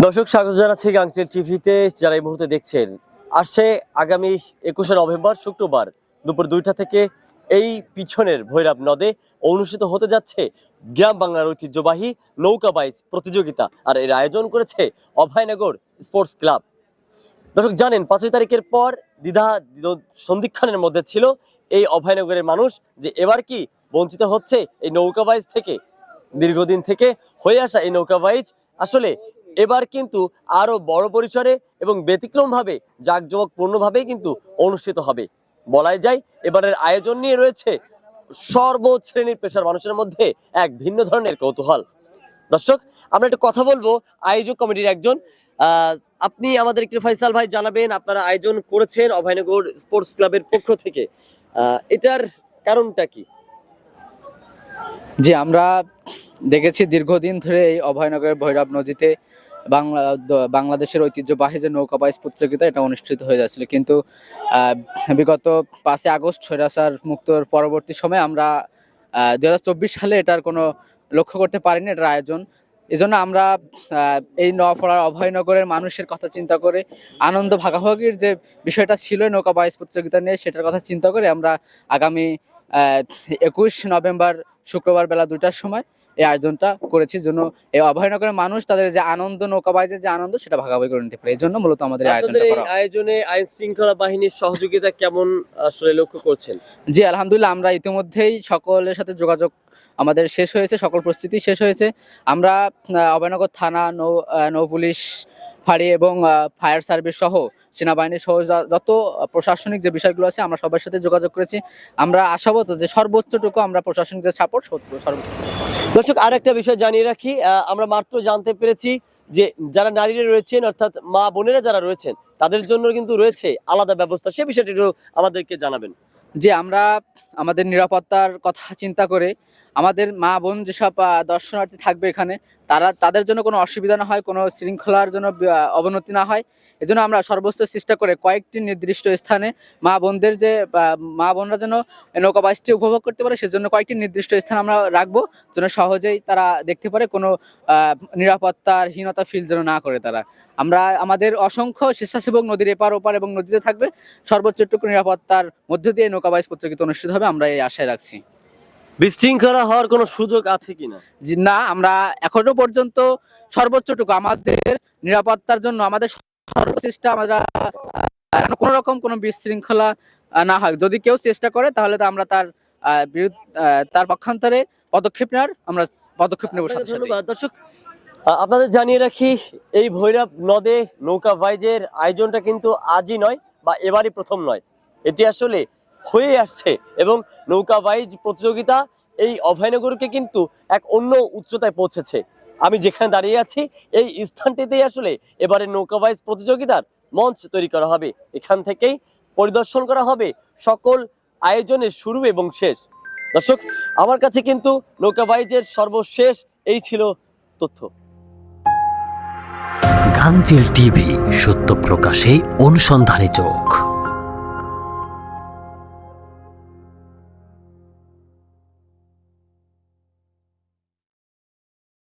দর্শক, স্বাগত জানাচ্ছি গাংচেল টিভিতে। যারা এই মুহূর্তে দেখছেন, আসছে আগামী একুশে নভেম্বর, শুক্রবার দুপুর দুইটা থেকে এই পিছনের ভৈরব নদে অনুষ্ঠিত হতে যাচ্ছে গ্রাম বাংলার ঐতিহ্যবাহী নৌকা বাইচ প্রতিযোগিতা আর এর আয়োজন করেছে অভয়নগর স্পোর্টস ক্লাব। দর্শক, জানেন, পাঁচই তারিখের পর দ্বিধা সন্ধিক্ষণের মধ্যে ছিল এই অভয়নগরের মানুষ যে এবার কি বঞ্চিত হচ্ছে এই নৌকা বাইচ থেকে। দীর্ঘদিন থেকে হয়ে আসা এই নৌকা বাইচ আসলে এবার কিন্তু আরও বড় পরিসরে এবং ব্যতিক্রমভাবে জাঁকজমকপূর্ণভাবে কিন্তু অনুষ্ঠিত হবে। বলাই যায়, এবারের আয়োজন নিয়ে রয়েছে সর্বশ্রেণীর পেশার মানুষের মধ্যে এক ভিন্ন ধরনের কৌতূহল। দর্শক, আমরা একটু কথা বলব আয়োজক কমিটির একজন। আপনি আমাদের একটু ফয়সাল ভাই জানাবেন, আপনারা আয়োজন করেছেন অভয়নগর স্পোর্টস ক্লাবের পক্ষ থেকে। এটার কারণটা কি? জি, আমরা দেখেছি দীর্ঘদিন ধরে এই অভয়নগরের ভৈরব নদীতে বাংলা বাংলাদেশের ঐতিহ্যবাহী যে নৌকা বাইচ প্রতিযোগিতা এটা অনুষ্ঠিত হয়ে যাচ্ছিল। কিন্তু বিগত পাঁচই আগস্ট স্বৈরাচার মুক্তর পরবর্তী সময়ে আমরা দু হাজার চব্বিশ সালে এটার কোনো লক্ষ্য করতে পারিনি, এটার আয়োজন। এজন্য আমরা এই নফলার অভয়নগরের মানুষের কথা চিন্তা করে, আনন্দ ভাগাভাগির যে বিষয়টা ছিল নৌকা বাইচ প্রতিযোগিতা নিয়ে, সেটার কথা চিন্তা করে আমরা আগামী একুশ নভেম্বর শুক্রবার বেলা দুটার সময় এই আয়োজনটা করেছি জন্য এই অভয়নগরের মানুষ তাদের যে আনন্দ নৌকাবাইজের যে আনন্দ সেটা ভাগাভাগি করে নিতে পারে। এই জন্য মূলত আমাদের আয়োজনে আইন শৃঙ্খলা বাহিনীর সহযোগিতা কেমন আসলে লক্ষ্য করছেন? জি আলহামদুলিল্লাহ আমরা ইতিমধ্যেই সকলের সাথে যোগাযোগ আমাদের শেষ হয়েছে সকল প্রস্তুতি শেষ হয়েছে। আমরা অভয়নগর থানা নৌ নৌ পুলিশ ফাঁড়ি এবং ফায়ার সার্ভিস সহ সেনাবাহিনীর সহ যত প্রশাসনিক যে বিষয়গুলো আছে আমরা সবার সাথে যোগাযোগ করেছি। আমরা আশাবত যে সর্বোচ্চটুকু আমরা প্রশাসনিক যে সাপোর্ট সর্বোচ্চ দর্শক আর একটা বিষয় জানিয়ে রাখি আহ, আমরা মাত্র জানতে পেরেছি যে যারা নারীরা রয়েছেন অর্থাৎ মা বোনেরা যারা রয়েছেন তাদের জন্য কিন্তু রয়েছে আলাদা ব্যবস্থা। সে বিষয়টি আমাদেরকে জানাবেন। যে আমরা আমাদের নিরাপত্তার কথা চিন্তা করে আমাদের মা বোন যেসব দর্শনার্থী থাকবে এখানে, তারা, তাদের জন্য কোনো অসুবিধা না হয়, কোনো শৃঙ্খলার জন্য অবনতি না হয়। এজন্য আমরা সর্বোচ্চ চেষ্টা করে কয়েকটি নির্দিষ্ট স্থানে মা বোনদের যে মা বোনরা যেন নৌকা বাইসটি উপভোগ করতে পারে, সেজন্য কয়েকটি নির্দিষ্ট স্থান আমরা রাখব, যেন সহজেই তারা দেখতে পারে কোনো নিরাপত্তার হীনতা ফিল যেন না করে তারা। আমরা, আমাদের অসংখ্য স্বেচ্ছাসেবক নদীর এপার ওপার এবং নদীতে থাকবে সর্বোচ্চটুকু নিরাপত্তার মধ্য দিয়ে নৌকা বাইচ প্রতিযোগিতা অনুষ্ঠিত হবে, আমরা এই আশায় রাখছি। বিশৃঙ্খলা হওয়ার কোনো সুযোগ আছে কিনা? যে না আমরা এখনও পর্যন্ত সর্বোচ্চটুকু আমাদের নিরাপত্তার জন্য আমাদের সর্বচেষ্টা আমরা কোনো রকম কোনো বিশৃঙ্খলা না হয়। যদি কেউ চেষ্টা করে তাহলে তো আমরা তার তার পক্ষান্তরে পদক্ষেপ নেওয়ার আমরা পদক্ষেপ নেব ধন্যবাদ। দর্শক আপনাদের জানিয়ে রাখি এই ভৈরব নদে নৌকা ভাইজের আয়োজনটা কিন্তু আজই নয় বা এবারই প্রথম নয়। এটি আসলে হয়ে আসছে এবং নৌকা বাইজ প্রতিযোগিতা এই অভয়নগরকে কিন্তু এক অন্য উচ্চতায় পৌঁছেছে। আমি যেখানে দাঁড়িয়ে আছি, এই স্থানটিতেই আসলে এবারে নৌকা বাইজ প্রতিযোগিতার মঞ্চ তৈরি করা হবে। এখান থেকেই পরিদর্শন করা হবে সকল আয়োজনের শুরু এবং শেষ। দর্শক, আমার কাছে কিন্তু নৌকা বাইজের সর্বশেষ এই ছিল তথ্য। গাংচিল টিভি, সত্য প্রকাশে অনুসন্ধানে চোখ।